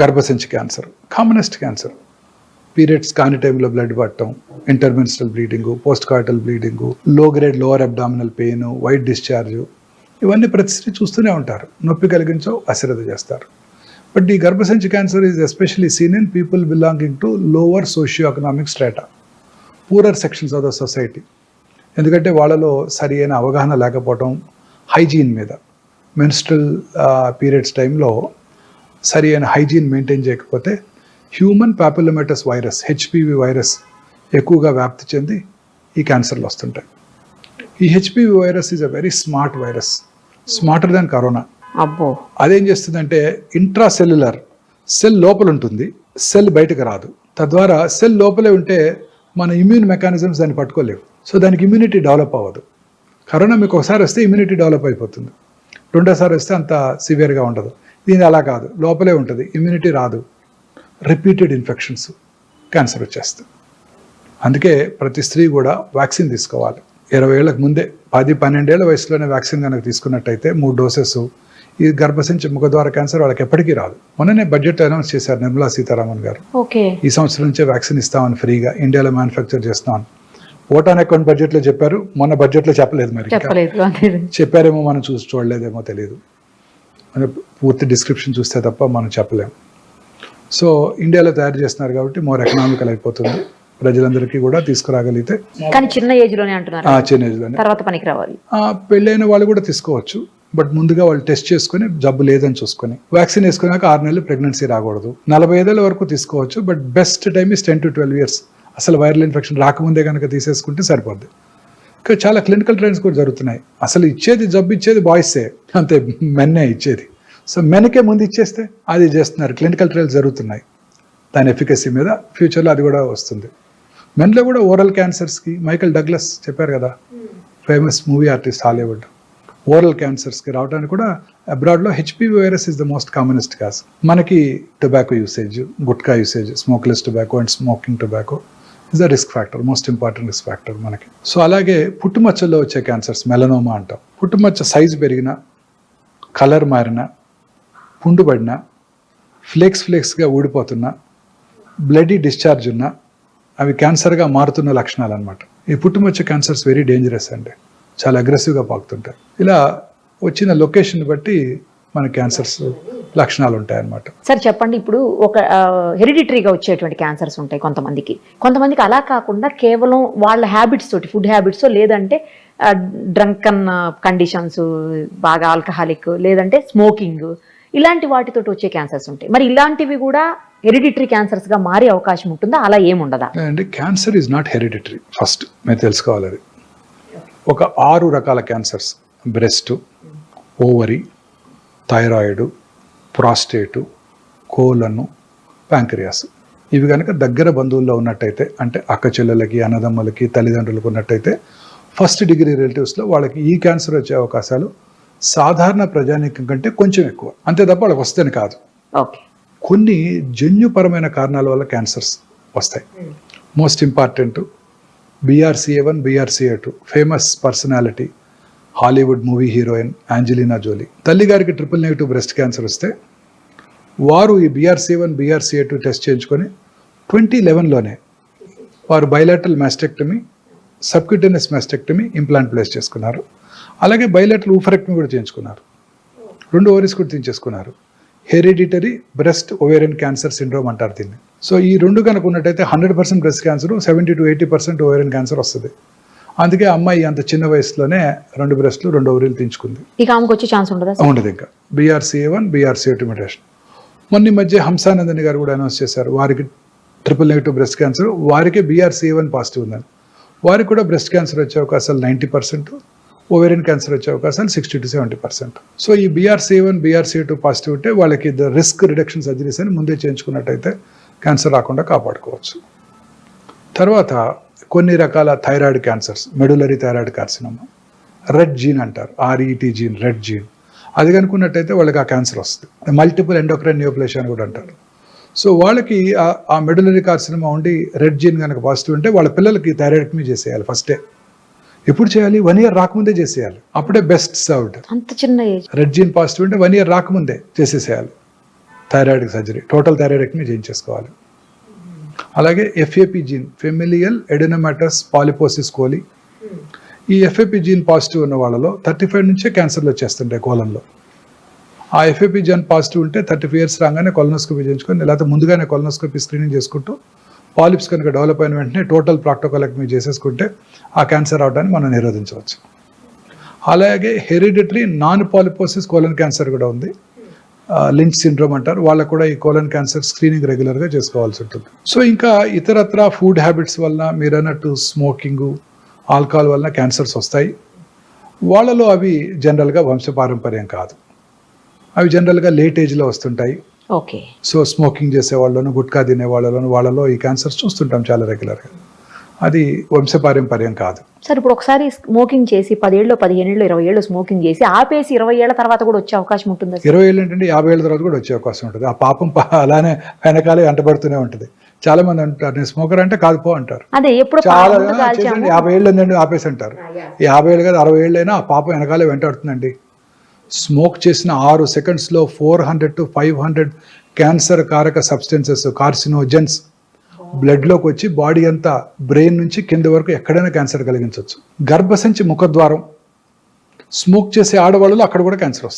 గర్భసంచి cancer commonest cancer. Periods కాని టైంలో బ్లడ్ పట్టడం intermenstrual bleeding post coital బ్లీడింగ్లో grade lower abdominal pain white discharge ఇవన్నీ ప్రతిసారి చూస్తూనే ఉంటారు. నొప్పి కలిగించో అశ్రద్ధ చేస్తారు. బట్ ఈ గర్భసంచి cancer is especially seen in people belonging to lower socio economic strata poorer sections of the society ఎందుకంటే వాళ్ళలో సరి అయిన అవగాహన లేకపోవటం హైజీన్ మీద మెన్స్ట్రల్ పీరియడ్స్ టైంలో సరి అయిన హైజీన్ మెయింటైన్ చేయకపోతే human papilloma virus HPV virus ఎక్కువగా వ్యాప్తి చెంది ఈ క్యాన్సర్లు వస్తుంటాయి. ఈ HPV virus is a very smart virus smarter than corona అబ్బో. అదేం చేస్తుందంటే ఇంట్రా సెల్యులర్ సెల్ లోపల ఉంటుంది సెల్ బయటకు రాదు. తద్వారా సెల్ లోపలే ఉంటే మన ఇమ్యూన్ మెకానిజమ్స్ దాన్ని పట్టుకోలేవు. సో దానికి ఇమ్యూనిటీ డెవలప్ అవ్వదు. కరోనా మీకు ఒకసారి వస్తే ఇమ్యూనిటీ డెవలప్ అయిపోతుంది. రెండోసారి వస్తే అంత సివియర్గా ఉండదు. దీని అలా కాదు. లోపలే ఉంటుంది. ఇమ్యూనిటీ రాదు. రిపీటెడ్ ఇన్ఫెక్షన్స్ క్యాన్సర్ వచ్చేస్తుంది అందుకే ప్రతి స్త్రీ కూడా వ్యాక్సిన్ తీసుకోవాలి. ఇరవై ఏళ్ళకు ముందే పది పన్నెండేళ్ళ వయసులోనే వ్యాక్సిన్ కనుక తీసుకున్నట్టయితే మూడు డోసెస్ ఈ గర్భసించి ముఖద్వార క్యాన్సర్ వాళ్ళకి ఎప్పటికీ రాదు. మొన్ననే బడ్జెట్ అనౌన్స్ చేశారు నిర్మలా సీతారామన్ గారు. ఈ సంవత్సరం నుంచే వ్యాక్సిన్ ఇస్తామని ఫ్రీగా ఇండియాలో మ్యానుఫ్యాక్చర్ చేస్తామని ఓటాన్ అకౌంట్ బడ్జెట్లో చెప్పారు. మొన్న బడ్జెట్లో చెప్పలేదు మరి చెప్పారేమో మనం చూసి చూడలేదేమో తెలియదు మన పూర్తి డిస్క్రిప్షన్ చూస్తే తప్ప మనం చెప్పలేము సో ఇండియాలో తయారు చేస్తున్నారు కాబట్టి మోర్ ఎకనామికల్ అయిపోతుంది. ప్రజలందరికీ కూడా తీసుకురాగలిగితే కానీ చిన్న ఏజ్లోనే అంటున్నారు. తర్వాత పనికి రావాలి. పెళ్ళైన వాళ్ళు కూడా తీసుకోవచ్చు. బట్ ముందుగా వాళ్ళు టెస్ట్ చేసుకుని జబ్బు లేదని చూసుకొని. వ్యాక్సిన్ వేసుకున్నాక ఆరు నెలలు ప్రెగ్నెన్సీ రాకూడదు. నలభై ఐదేళ్ళ వరకు తీసుకోవచ్చు. But best time is ten to twelve years అసలు వైరల్ ఇన్ఫెక్షన్ రాకముందే కనుక తీసేసుకుంటే సరిపోద్ది. ఇంకా చాలా క్లినికల్ ట్రైన్స్ కూడా జరుగుతున్నాయి. అసలు ఇచ్చేది జబ్బు ఇచ్చేది బాయ్సే అంతే మెన్నే ఇచ్చేది. సో మెన్కే ముందు ఇచ్చేస్తే అది చేస్తున్నారు. క్లినికల్ ట్రయల్స్ జరుగుతున్నాయి. దాని ఎఫికసీ మీద ఫ్యూచర్లో అది కూడా వస్తుంది. మెన్లో కూడా ఓరల్ క్యాన్సర్స్కి మైకల్ డగ్లస్ చెప్పారు కదా. Famous movie artist Hollywood oral క్యాన్సర్స్కి రావడానికి కూడా అబ్రాడ్లో HPV virus is the most commonest cause మనకి tobacco usage gutkha usage smokeless tobacco and smoking tobacco is the risk factor most important risk factor మనకి. So అలాగే పుట్టుమచ్చల్లో వచ్చే cancers melanoma అంటాం. పుట్టుమచ్చ size పెరిగిన కలర్ మారిన పుండుబడిన ఫ్లేక్స్ ఫ్లేక్స్గా ఊడిపోతున్న బ్లడీ డిశ్చార్జ్ ఉన్న అవి క్యాన్సర్గా మారుతున్న లక్షణాలు అనమాట ఈ పుట్టుమచ్చ క్యాన్సర్స్ వెరీ డేంజరస్ అండి. చాలా అగ్రెసివ్గా పాకుతుంటాయి. ఇలా వచ్చిన లొకేషన్ బట్టి మన క్యాన్సర్స్ లక్షణాలు ఉంటాయన్నమాట. సార్ చెప్పండి ఇప్పుడు ఒక హెరిడిటరీగా వచ్చేటువంటి క్యాన్సర్స్ ఉంటాయి కొంతమందికి. కొంతమందికి అలా కాకుండా కేవలం వాళ్ళ హ్యాబిట్స్ తోటి ఫుడ్ హ్యాబిట్స్ లేదంటే డ్రంకన్ కండిషన్స్ బాగా ఆల్కహాలిక్ లేదంటే స్మోకింగ్ ఇలాంటి వాటితోటి వచ్చే క్యాన్సర్స్ ఉంటాయి. మరి ఇలాంటివి కూడా హెరిడిటరీ క్యాన్సర్స్గా మారే అవకాశం ఉంటుందా? అలా ఏముండదా అండి cancer is not hereditary first మీరు తెలుసుకోవాలి అది. ఒక ఆరు రకాల cancers breast ovary thyroid prostate colon pancreas. ఇవి కనుక దగ్గర బంధువుల్లో ఉన్నట్టయితే అంటే అక్క చెల్లెలకి అన్నదమ్ములకి తల్లిదండ్రులకు ఉన్నట్టయితే ఫస్ట్ డిగ్రీ రిలేటివ్స్లో వాళ్ళకి ఈ క్యాన్సర్ వచ్చే అవకాశాలు సాధారణ ప్రజానీకం కంటే కొంచెం ఎక్కువ. అంతే తప్ప వాళ్ళకి వస్తేనే కాదు. కొన్ని జన్యుపరమైన కారణాల వల్ల క్యాన్సర్స్ వస్తాయి. Most important BRCA one BRCA two famous personality Hollywood movie heroine Angelina Jolie. తల్లి గారికి ట్రిపుల్ నెగిటివ్ బ్రెస్ట్ క్యాన్సర్ వస్తే వారు ఈ BRC one BRCA two test చేయించుకొని ట్వంటీ లెవెన్లోనే వారు bilateral mastectomy subcutaneous mastectomy implant place చేసుకున్నారు. అలాగే బయలాటల్ ఊఫరెక్టమీ కూడా చేయించుకున్నారు. రెండు ఓవరీస్ కూడా తీయించేసుకున్నారు. Hereditary breast ovarian cancer syndrome అంటారు దీన్ని. సో ఈ రెండు కనుక ఉన్నట్టయితే hundred percent breast cancer seventy to eighty percent ovarian cancer వస్తుంది. అందుకే అమ్మాయి అంత చిన్న వయసులోనే రెండు బ్రెస్ట్లు రెండు ఓవరీలు తీయించుకుంది ఇక ఆమెకు వచ్చే ఛాన్స్ ఉండదా ఇంకా. BRCA one BRCA two mutation మొన్న మధ్య హంసానందని గారు కూడా అనౌన్స్ చేశారు. వారికి ట్రిపుల్ నెగిటివ్ బ్రెస్ట్ క్యాన్సర్ వారికి బీఆర్సీఏ వన్ పాజిటివ్ ఉందని. వారికి కూడా బ్రెస్ట్ క్యాన్సర్ వచ్చే అవకాశాలు నైంటీ పర్సెంట్ ఓవేరియన్ క్యాన్సర్ వచ్చే అవకాశాలు sixty to seventy percent so ఈ BRC one BRC two positive ఉంటే వాళ్ళకి ద రిస్క్ రిడక్షన్ సర్జరీస్ అని ముందే చేయించుకున్నట్టయితే క్యాన్సర్ రాకుండా కాపాడుకోవచ్చు. తర్వాత కొన్ని రకాల thyroid cancers medullary thyroid carcinoma. Red gene అంటారు ఆర్ఈటీ జీన్ రెడ్ జీన్. అది కనుకున్నట్టయితే వాళ్ళకి ఆ క్యాన్సర్ వస్తుంది. మల్టిపుల్ ఎండోక్రైన్ న్యూప్లేషన్ అని కూడా అంటారు. సో వాళ్ళకి ఆ- ఆ మెడులరీ కార్సినమా ఉండి రెడ్ జీన్ కనుక పాజిటివ్ ఉంటే వాళ్ళ పిల్లలకి థైరాయిడ్మీ చేసేయాలి ఫస్టే ఎప్పుడు చేయాలి? వన్ ఇయర్ రాకముందే చేసేయాలి. అప్పుడే బెస్ట్ సర్వ్డ్ అంత చిన్న ఏజ్ రెడ్ జీన్ పాజిటివ్ ఉంటే వన్ ఇయర్ రాకముందే చేసేసేయాలి. థైరాయిడ్ సర్జరీ టోటల్ థైరాయిడెక్టమీ చేయించేసుకోవాలి. అలాగే FAP gene familial adenomatous polyposis coli ఈ ఎఫ్ఏపి జీన్ పాజిటివ్ ఉన్న వాళ్ళలో థర్టీ ఫైవ్ నుంచే క్యాన్సర్లు వచ్చేస్తుంటాయి కోలంలో. ఆ ఎఫ్ఏపి జీన్ పాజిటివ్ ఉంటే థర్టీ ఫైవ్ ఇయర్స్ రాగానే కొలనోస్కోపీ చేయించుకొని లేకపోతే ముందుగానే కొలనోస్కోపీ స్క్రీనింగ్ చేసుకుంటూ పాలిప్స్ కనుక డెవలప్ అయిన వెంటనే టోటల్ ప్రాక్టోకాలెక్టమీ చేసేసుకుంటే ఆ క్యాన్సర్ రావడానికి మనం నిరోధించవచ్చు. అలాగే hereditary non polyposis colon cancer కూడా ఉంది. లించ్ సిండ్రోమ్ అంటారు. వాళ్ళకు కూడా ఈ కోలన్ క్యాన్సర్ స్క్రీనింగ్ రెగ్యులర్గా చేసుకోవాల్సి ఉంటుంది. సో ఇంకా ఇతరత్ర ఫుడ్ హ్యాబిట్స్ వలన మీరు అన్నట్టు స్మోకింగ్ ఆల్కహాల్ వలన క్యాన్సర్స్ వస్తాయి. వాళ్ళలో అవి జనరల్గా వంశపారంపర్యం కాదు. అవి జనరల్గా లేట్ ఏజ్లో వస్తుంటాయి. ఓకే. సో స్మోకింగ్ చేసే వాళ్ళను గుట్కా తినే వాళ్ళను వాళ్ళలో ఈ క్యాన్సర్స్ చూస్తుంటాం చాలా రెగ్యులర్గా అది వంశపారంపర్యం కాదు. సార్ ఇప్పుడు ఒకసారి స్మోకింగ్ చేసి పదేళ్ళు పదిహేనేళ్ళు ఇరవై ఏళ్ళు స్మోకింగ్ చేసి ఆపేసి ఇరవై ఏళ్ళ తర్వాత కూడా వచ్చే అవకాశం ఉంటుందా ఇరవై ఏళ్ళు ఏంటంటే యాభై ఏళ్ళ తర్వాత కూడా వచ్చే అవకాశం ఉంటుంది. ఆ పాపం అలానే వెనకాలే వెంటబడుతూనే ఉంటుంది. చాలా మంది అంటారు నేను స్మోకర్ అంటే కాదు పో అంటారు. అదే ఎప్పుడు చాలా ముందు "ఆ, కాల్చాము చేసేయండి, యాభై ఏళ్ళు ఉందండి ఆపేసి అంటారు ఈ యాభై ఏళ్ళు కదా అరవై ఏళ్ళు అయినా ఆ పాపం వెనకాలే వెంటాడుతుందండి. స్మోక్ చేసిన ఆరు సెకండ్స్లో four hundred to five hundred cancer కారక సబ్స్టెన్సెస్ కార్సినోజెన్స్ బ్లడ్లోకి వచ్చి బాడీ అంతా బ్రెయిన్ నుంచి కింద వరకు ఎక్కడైనా క్యాన్సర్ కలిగించవచ్చు. గర్భసంచి ముఖద్వారం. స్మోక్ చేసే ఆడవాళ్ళలో అక్కడ కూడా క్యాన్సర్ వస్తుంది.